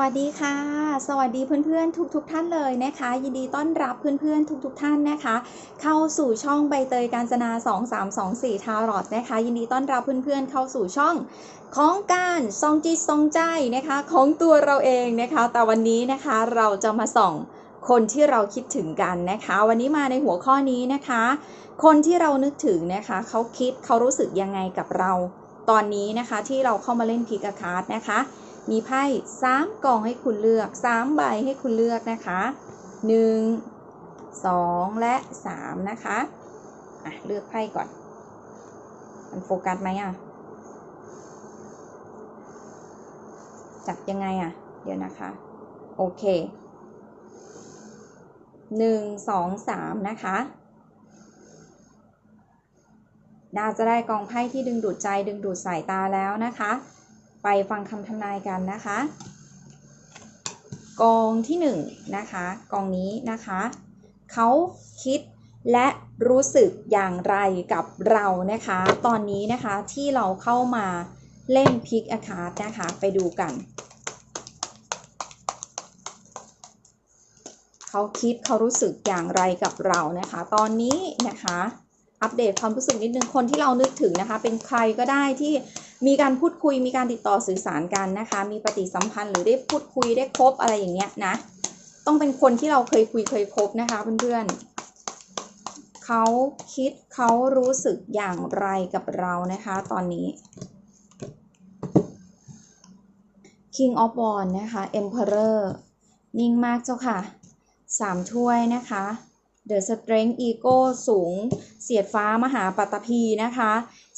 วัสดีค่ะ สวัสดีเพื่อนๆ ทุกๆทท่านเลยนะคะ ยินดีต้อนรับเพื่อนๆ ทุกๆทท่านนะคะ เข้าสู่ช่องใบเตยการจนา 2324 ทารอตนะคะ ยินดีต้อนรับเพื่อนๆ เข้าสู่ช่องของการทรงจิตทรงใจนะคะของตัวเราเองนะคะ แต่วันนี้นะคะเราจะมาส่องคนที่เราคิดถึงกันนะคะ วันนี้มาในหัวข้อนี้นะคะ คนที่เรานึกถึงนะคะเขาคิดเขารู้สึกยังไงกับเราตอนนี้นะคะที่เราเข้ามาเล่นพิกาคาร์ดนะคะ มีไพ่สามกองให้คุณเลือกสามใบให้คุณเลือกนะคะหนึ่งสองและสามนะคะอะเลือกไพ่ก่อน มันโฟกัสไหมอะ จับยังไงอะ เดี๋ยวนะคะ โอเคหนึ่งสองสามนะคะน่าจะได้กองไพ่ที่ดึงดูดใจดึงดูดสายตาแล้วนะคะ ไปฟังคำทำนายกันนะคะ กองที่หนึ่งนะคะ กองนี้นะคะเขาคิดและรู้สึกอย่างไรกับเรานะคะ ตอนนี้นะคะที่เราเข้ามาเล่นพิกอาคาร์นะคะ ไปดูกัน เขาคิดเขารู้สึกอย่างไรกับเรานะคะ ตอนนี้นะคะ อัปเดตความรู้สึกนิดนึงคนที่เรานึกถึงนะคะ เป็นใครก็ได้ที่ มีการพูดคุยมีการติดต่อสื่อสารกันนะคะ มีปฏิสัมพันธ์หรือได้พูดคุยได้คบอะไรอย่างเงี้ยนะ ต้องเป็นคนที่เราเคยคุยเคยคบนะคะเพื่อนๆเขาคิดเขารู้สึกอย่างไรกับเรานะคะ ตอนนี้ King of Wands นะคะ Emperor นิ่งมากเจ้าค่ะสามถ้วยนะคะ The Strength Ego สูง เสียดฟ้ามหาปัตตภีนะคะ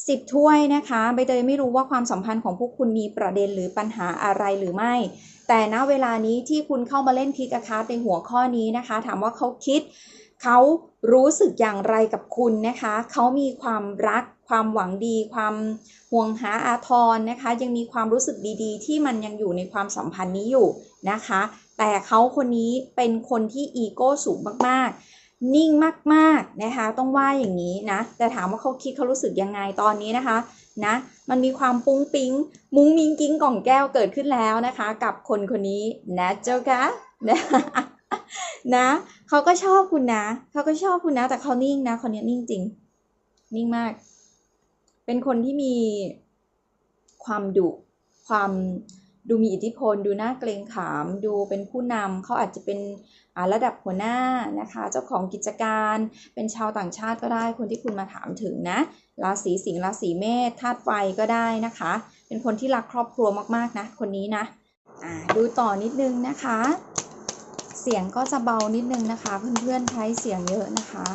สิบถ้วยนะคะใบเตยไม่รู้ว่าความสัมพันธ์ของพวกคุณมีประเด็นหรือปัญหาอะไรหรือไม่ แต่ณเวลานี้ที่คุณเข้ามาเล่นพิกอาคาดในหัวข้อนี้นะคะ ถามว่าเขาคิด เขารู้สึกอย่างไรกับคุณนะคะ เขามีความรัก ความหวังดี ความห่วงหาอาทรนะคะ ยังมีความรู้สึกดีๆ ที่มันยังอยู่ในความสัมพันธ์นี้อยู่นะคะ แต่เขาคนนี้เป็นคนที่อีโก้สูงมากๆ นิ่งมากๆนะคะ ต้องว่าอย่างนี้นะ แต่ถามว่าเขาคิดเขารู้สึกยังไงตอนนี้นะคะนะมันมีความปุ้งปิ้ง มุ้งมิงกิ้งกล่องแก้วเกิดขึ้นแล้วนะคะ กับคนคนนี้นะเจ้าคะนะนะเขาก็ชอบคุณนะเขาก็ชอบคุณนะ แต่เขานิ่งนะคนนี้นิ่งจริง นิ่งมาก เป็นคนที่มีความดุความ ดูมีอิทธิพล ดูน่าเกรงขาม ดูเป็นผู้นำเขาอาจจะเป็นระดับหัวหน้านะคะ เจ้าของกิจการเป็นชาวต่างชาติก็ได้คนที่คุณมาถามถึงนะราศีสิงห์ราศีเมษธาตุไฟก็ได้นะคะ เป็นคนที่รักครอบครัวมากๆนะคนนี้นะดูต่อนิดนึงนะคะ เสียงก็จะเบานิดนึงนะคะ เพื่อนๆใช้เสียงเยอะนะคะ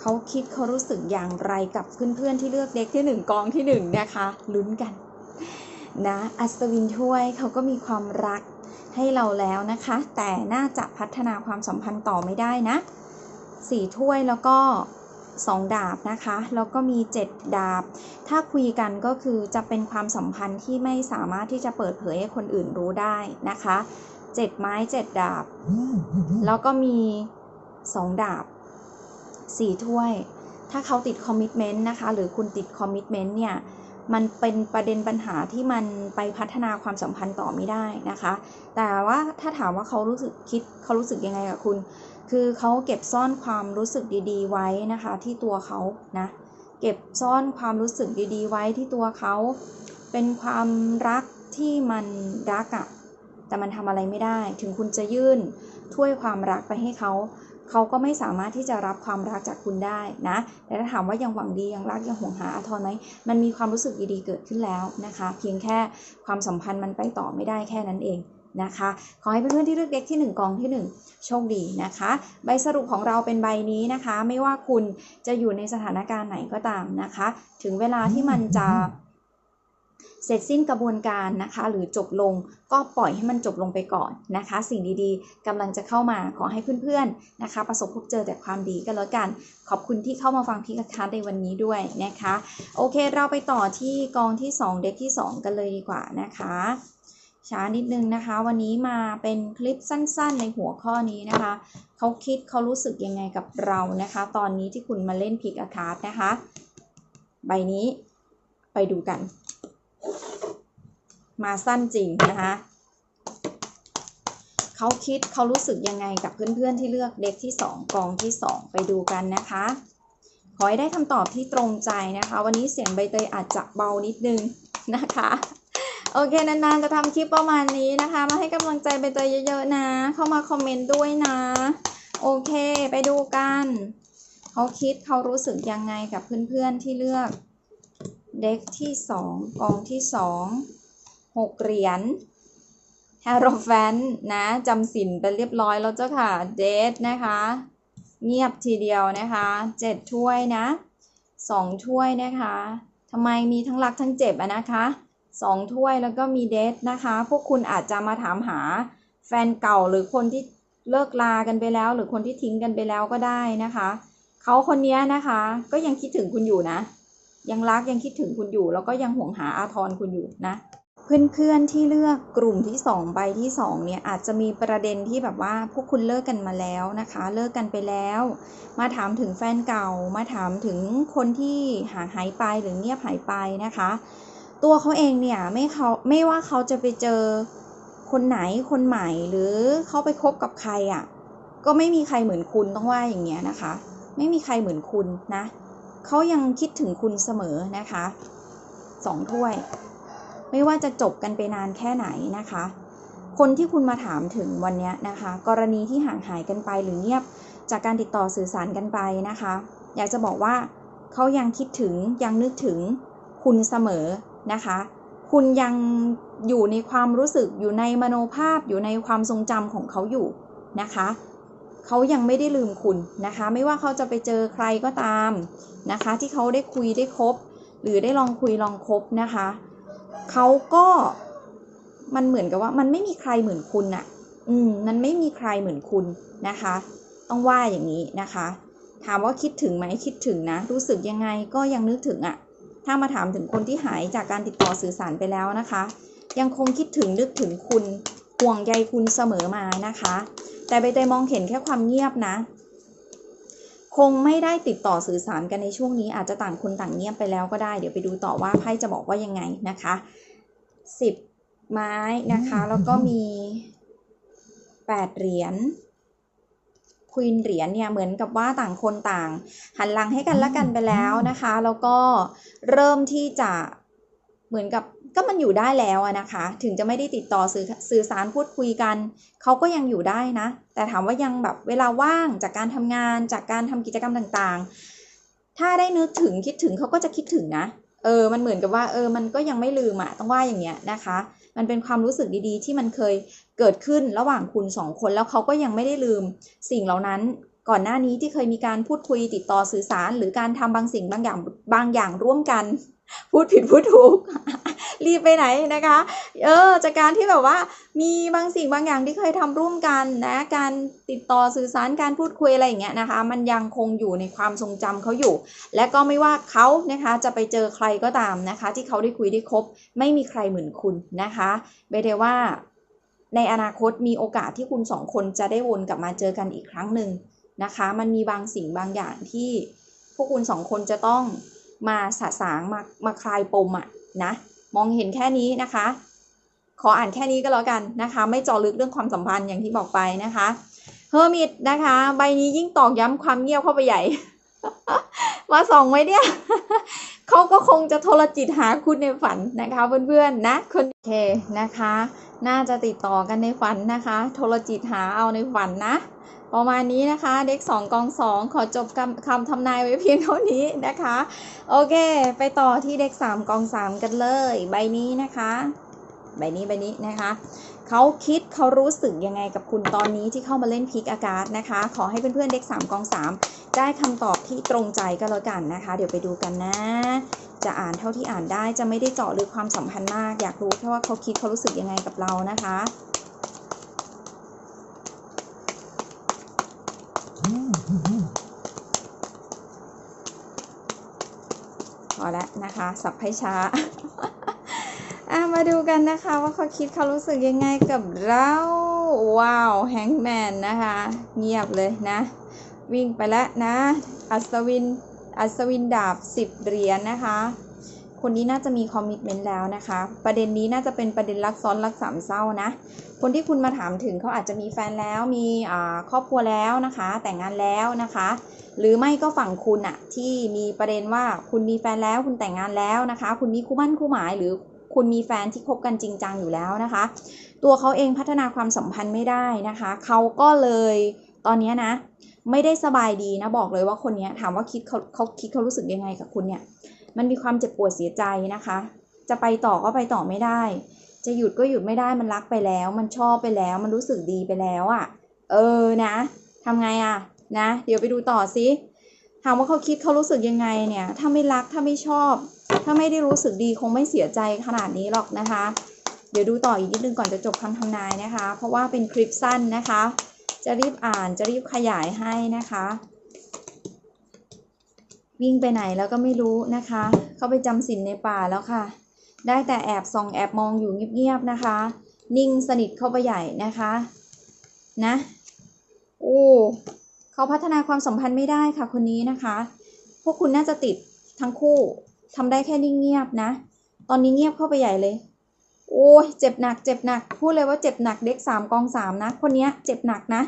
เขาคิดเขารู้สึกอย่างไรกับเพื่อนๆที่เลือกเด็กที่หนึ่งกองที่หนึ่งนะคะลุ้นกัน นะอัศวินถ้วยเขาก็มีความรักให้เราแล้วนะคะ แต่น่าจะพัฒนาความสัมพันธ์ต่อไม่ได้นะสี่ถ้วยแล้วก็สองดาบนะคะ แล้วก็มีเจ็ดดาบ ถ้าคุยกันก็คือจะเป็นความสัมพันธ์ที่ไม่สามารถที่จะเปิดเผยให้คนอื่นรู้ได้นะคะเจ็ดไม้เจ็ดดาบ แล้วก็มีสองดาบสี่ถ้วย ถ้าเขาติดคอมมิชเมนต์นะคะ หรือคุณติดคอมมิชเมนต์เนี่ย มันเป็นประเด็นปัญหาที่มันไปพัฒนาความสัมพันธ์ต่อไม่ได้นะคะ แต่ว่าถ้าถามว่าเขารู้สึกคิดเขารู้สึกยังไงกับคุณ คือเขาเก็บซ่อนความรู้สึกดีๆ ไว้นะคะที่ตัวเขานะเก็บซ่อนความรู้สึกดีๆ ไว้ที่ตัวเขา เป็นความรักที่มันรักอะ่ะแต่มันทำอะไรไม่ได้ ถึงคุณจะยื่นถ้วยความรักไปให้เขา เขาก็ไม่สามารถที่จะรับความรักจากคุณได้นะแต่ถ้าถามว่ายังหวังดียังรักยังห่วงหาอาทรไหมมันมีความรู้สึกดีๆเกิดขึ้นแล้วนะคะ เพียงแค่ความสัมพันธ์มันไปต่อไม่ได้แค่นั้นเองนะคะ ขอให้เพื่อนๆที่เลือกเด็กที่ 1 กองที่ 1 โชคดีนะคะ ใบสรุปของเราเป็นใบนี้นะคะ ไม่ว่าคุณจะอยู่ในสถานการณ์ไหนก็ตามนะคะ ถึงเวลาที่มันจะ เสร็จสิ้นกระบวนการนะคะ หรือจบลงก็ปล่อยให้มันจบลงไปก่อนนะคะ สิ่งดีๆกำลังจะเข้ามาขอให้เพื่อนๆนะคะ ประสบพบเจอแต่ความดีกันแล้วกัน ขอบคุณที่เข้ามาฟังพิกคาในวันนี้ด้วยนะคะ โอเคเราไปต่อที่กองที่ 2 เด็กที่ 2 กันเลยดีกว่านะคะช้านิดนึงนะคะ วันนี้มาเป็นคลิปสั้นๆ ในหัวข้อนี้นะคะเขาคิดเขารู้สึกยังไงกับเรานะคะ ตอนนี้ที่คุณมาเล่นพิกอาคาร์ดนะคะ ใบนี้ไปดูกัน มาสั้นจริงนะคะเขาคิดเขารู้สึกยังไงกับเพื่อนๆที่เลือกเด็กที่ 2 กองที่ 2 ไปดูกันนะคะ ขอให้ได้คำตอบที่ตรงใจนะคะ วันนี้เสียงใบเตยอาจจะเบานิดนึงนะคะ โอเคนานๆจะทำคลิปประมาณนี้นะคะ มาให้กำลังใจใบเตยเยอะๆนะ เข้ามาคอมเมนต์ด้วยนะ โอเค ไปดูกันเขาคิดเขารู้สึกยังไงกับเพื่อนๆที่เลือกเด็กที่สองกองที่สอง หกเหรียญแฮร์โรแฟนนะจำสินไปเรียบร้อยแล้วเจ้าค่ะเดทนะคะ เงียบทีเดียวนะคะเจ็ดถ้วยนะสองถ้วยนะคะทำไมมีทั้งรักทั้งเจ็บอะนะคะสองถ้วยแล้วก็มีเดทนะคะ พวกคุณอาจจะมาถามหาแฟนเก่าหรือคนที่เลิกลากันไปแล้ว หรือคนที่ทิ้งกันไปแล้วก็ได้นะคะเขาคนนี้นะคะ ก็ยังคิดถึงคุณอยู่นะ ยังรักยังคิดถึงคุณอยู่ แล้วก็ยังห่วงหาอาทรคุณอยู่นะ เพื่อนๆที่เลือกกลุ่มที่ 2 ใบที่2เนี่ยอาจจะมีประเด็นที่แบบว่าพวกคุณเลิกกันมาแล้วนะคะ เลิกกันไปแล้ว มาถามถึงแฟนเก่า มาถามถึงคนที่ห่างหายไปหรือเงียบหายไปนะคะ ตัวเขาเองเนี่ยไม่เขาไม่ว่าเขาจะไปเจอคนไหนคนใหม่หรือเขาไปคบกับใครอะ่ะก็ไม่มีใครเหมือนคุณต้องว่าอย่างเงี้ยนะคะ ไม่มีใครเหมือนคุณนะเขายังคิดถึงคุณเสมอนะคะสองถ้วย ไม่ว่าจะจบกันไปนานแค่ไหนนะคะ คนที่คุณมาถามถึงวันนี้นะคะ กรณีที่ห่างหายกันไปหรือเงียบจากการติดต่อสื่อสารกันไปนะคะ อยากจะบอกว่าเขายังคิดถึงยังนึกถึงคุณเสมอนะคะ คุณยังอยู่ในความรู้สึกอยู่ในมโนภาพอยู่ในความทรงจำของเขาอยู่นะคะเขายังไม่ได้ลืมคุณนะคะ ไม่ว่าเขาจะไปเจอใครก็ตามนะคะ ที่เขาได้คุยได้คบ หรือได้ลองคุยลองคบนะคะ เขาก็มันเหมือนกับว่ามันไม่มีใครเหมือนคุณอะอืมมันไม่มีใครเหมือนคุณนะคะ ต้องว่าอย่างนี้นะคะ ถามว่าคิดถึงไหมคิดถึงนะ รู้สึกยังไงก็ยังนึกถึงอะถ้ามาถามถึงคนที่หายจากการติดต่อสื่อสารไปแล้วนะคะ ยังคงคิดถึงนึกถึงคุณห่วงใยคุณเสมอมานะคะ แต่ใบเตยมองเห็นแค่ความเงียบนะ คงไม่ได้ติดต่อสื่อสารกันในช่วงนี้อาจจะต่างคนต่างเงียบไปแล้วก็ได้ เดี๋ยวไปดูต่อว่าไพ่จะบอกว่ายังไงนะคะสิบไม้นะคะ แล้วก็มีแปดเหรียญควีนเหรียญเนี่ยเหมือนกับว่าต่างคนต่าง หันหลังให้กันและกันไปแล้วนะคะ แล้วก็เริ่มที่จะเหมือนกับ ก็มันอยู่ได้แล้วนะคะ ถึงจะไม่ได้ติดต่อสื่อสื่อสารพูดคุยกัน เขาก็ยังอยู่ได้นะ แต่ถามว่ายังแบบเวลาว่างจากการทำงานจากการทำกิจกรรมต่างๆ ถ้าได้นึกถึงคิดถึงเขาก็จะคิดถึงนะ เออ มันเหมือนกับว่า เออ มันก็ยังไม่ลืมอะต้องว่าอย่างเงี้ยนะคะ มันเป็นความรู้สึกดีๆ ที่มันเคยเกิดขึ้นระหว่างคุณสองคนแล้วเขาก็ยังไม่ได้ลืม สิ่งเหล่านั้นก่อนหน้านี้ที่เคยมีการพูดคุยติดต่อสื่อสาร หรือการทำบางสิ่งบางอย่างบางอย่างร่วมกัน พูดผิดพูดถูก รีบไปไหนนะคะ เออ จากการที่แบบว่ามีบางสิ่งบางอย่างที่เคยทำร่วมกันนะ การติดต่อสื่อสารการพูดคุยอะไรอย่างเงี้ยนะคะ มันยังคงอยู่ในความทรงจำเขาอยู่ และก็ไม่ว่าเขานะคะจะไปเจอใครก็ตามนะคะ ที่เขาได้คุยได้คบ ไม่มีใครเหมือนคุณนะคะเบเดว่าในอนาคตมีโอกาสที่คุณสองคนจะได้วนกลับมาเจอกันอีกครั้งหนึ่งนะคะ มันมีบางสิ่งบางอย่างที่พวกคุณสองคนจะต้อง มาสะสางมามาคลายปมอะนะมองเห็นแค่นี้นะคะ ขออ่านแค่นี้ก็แล้วกันนะคะ ไม่จาะลึกเรื่องความสัมพันธ์อย่างที่บอกไปนะคะเฮอร์มิตนะคะ ใบนี้ยิ่งตอกย้ำความเงียบเข้าไปใหญ่ มาส่องไว้เนี่ย เขาก็คงจะโทรจิตหาคุณในฝันนะคะเพื่อนๆนะคนโอเคนะคะ น่าจะติดต่อกันในฝันนะคะ โทรจิตหาเอาในฝันนะ ประมาณนี้นะคะ เด็ก 2 กอง 2 ขอจบคำคำทำนายไว้เพียงเท่านี้นะคะ โอเค ไปต่อที่เด็ก 3 กอง 3 กันเลย ใบนี้นะคะ ใบนี้ใบนี้นะคะ เขาคิดเขารู้สึกยังไงกับคุณตอนนี้ที่เข้ามาเล่นพิกอากาศนะคะ ขอให้เพื่อนๆเด็ก 3 กอง 3 ได้คำตอบที่ตรงใจก็แล้วกันนะคะ เดี๋ยวไปดูกันนะ จะอ่านเท่าที่อ่านได้จะไม่ได้เจาะลึกความสัมพันธ์มาก อยากรู้แค่ว่าเขาคิดเขารู้สึกยังไงกับเรานะคะพอแล้วนะคะ สับให้ช้า อะมาดูกันนะคะว่าเขาคิดเขารู้สึกยังไงกับเราว้าวแฮงแมนนะคะ เงียบเลยนะ วิ่งไปแล้วนะ อัศวิน อัศวินดาบ10เหรียญนะคะ คนนี้น่าจะมีคอมมิชเมนต์แล้วนะคะ ประเด็นนี้น่าจะเป็นประเด็นรักซ้อนรักสามเศร้านะ คนที่คุณมาถามถึงเขาอาจจะมีแฟนแล้วมีครอบครัวแล้วนะคะ แต่งงานแล้วนะคะ หรือไม่ก็ฝั่งคุณอะที่มีประเด็นว่าคุณมีแฟนแล้วคุณแต่งงานแล้วนะคะ คุณมีคู่มั่นคู่หมายหรือ คุณมีแฟนที่คบกันจริงจังอยู่แล้วนะคะ ตัวเขาเองพัฒนาความสัมพันธ์ไม่ได้นะคะ เขาก็เลยตอนนี้นะ ไม่ได้สบายดีนะบอกเลยว่าคนนี้ถามว่าคิดเขาเขาคิดเขารู้สึกยังไงกับคุณเนี่ย มันมีความเจ็บปวดเสียใจนะคะ จะไปต่อก็ไปต่อไม่ได้ จะหยุดก็หยุดไม่ได้มันรักไปแล้ว มันชอบไปแล้ว มันรู้สึกดีไปแล้วอะ่ะ เออนะทำไงอะ่ะนะ เดี๋ยวไปดูต่อสิถามว่าเขาคิดเขารู้สึกยังไงเนี่ย ถ้าไม่รักถ้าไม่ชอบ ถ้าไม่ได้รู้สึกดีคงไม่เสียใจขนาดนี้หรอกนะคะ เดี๋ยวดูต่ออีกนิดนึงก่อนจะจบคำทำนายนะคะ เพราะว่าเป็นคลิปสั้นนะคะ จะรีบอ่านจะรีบขยายให้นะคะ วิ่งไปไหนแล้วก็ไม่รู้นะคะ เข้าไปจำศีลในป่าแล้วค่ะ ได้แต่แอบส่องแอบมองอยู่เงียบๆนะคะ นิ่งสนิทเข้าไปใหญ่นะคะนะโอ้เขาพัฒนาความสัมพันธ์ไม่ได้ค่ะคนนี้นะคะ พวกคุณน่าจะติดทั้งคู่ ทำได้แค่นิ่งเงียบนะ ตอนนี้เงียบเข้าไปใหญ่เลย โอ้ยเจ็บหนัก เจ็บหนัก พูดเลยว่าเจ็บหนักเด็กสามกองสามนะ คนเนี้ยเจ็บหนักนะ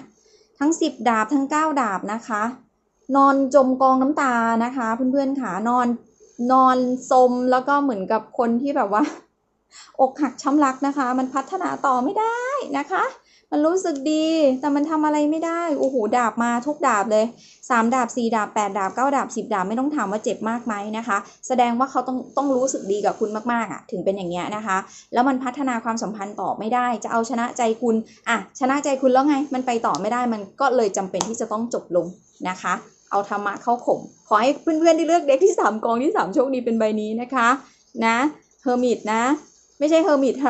ทั้งสิบดาบทั้งเก้าดาบนะคะ นอนจมกองน้ำตานะคะ เพื่อนๆค่ะนอนนอนสมแล้วก็เหมือนกับคนที่แบบว่า อกหักช้ำรักนะคะ มันพัฒนาต่อไม่ได้นะคะ มันรู้สึกดี แต่มันทำอะไรไม่ได้ โอ้โห ดาบมาทุกดาบเลยสามดาบสี่ดาบแปดดาบเก้าดาบสิบดาบ ไม่ต้องถามว่าเจ็บมากไหมนะคะ แสดงว่าเขาต้องต้องรู้สึกดีกับคุณมากๆอะ ถึงเป็นอย่างเงี้ยนะคะ แล้วมันพัฒนาความสัมพันธ์ต่อไม่ได้ จะเอาชนะใจคุณ อะ ชนะใจคุณแล้วไง มันไปต่อไม่ได้ มันก็เลยจำเป็นที่จะต้องจบลงนะคะ เอาธรรมะเข้าข่ม ขอให้เพื่อนๆที่เลือกเด็กที่สามกองที่สามโชคดีเป็นใบนี้นะคะ นะ เฮอร์มิตนะ ไม่ใช่เฮอร์มิต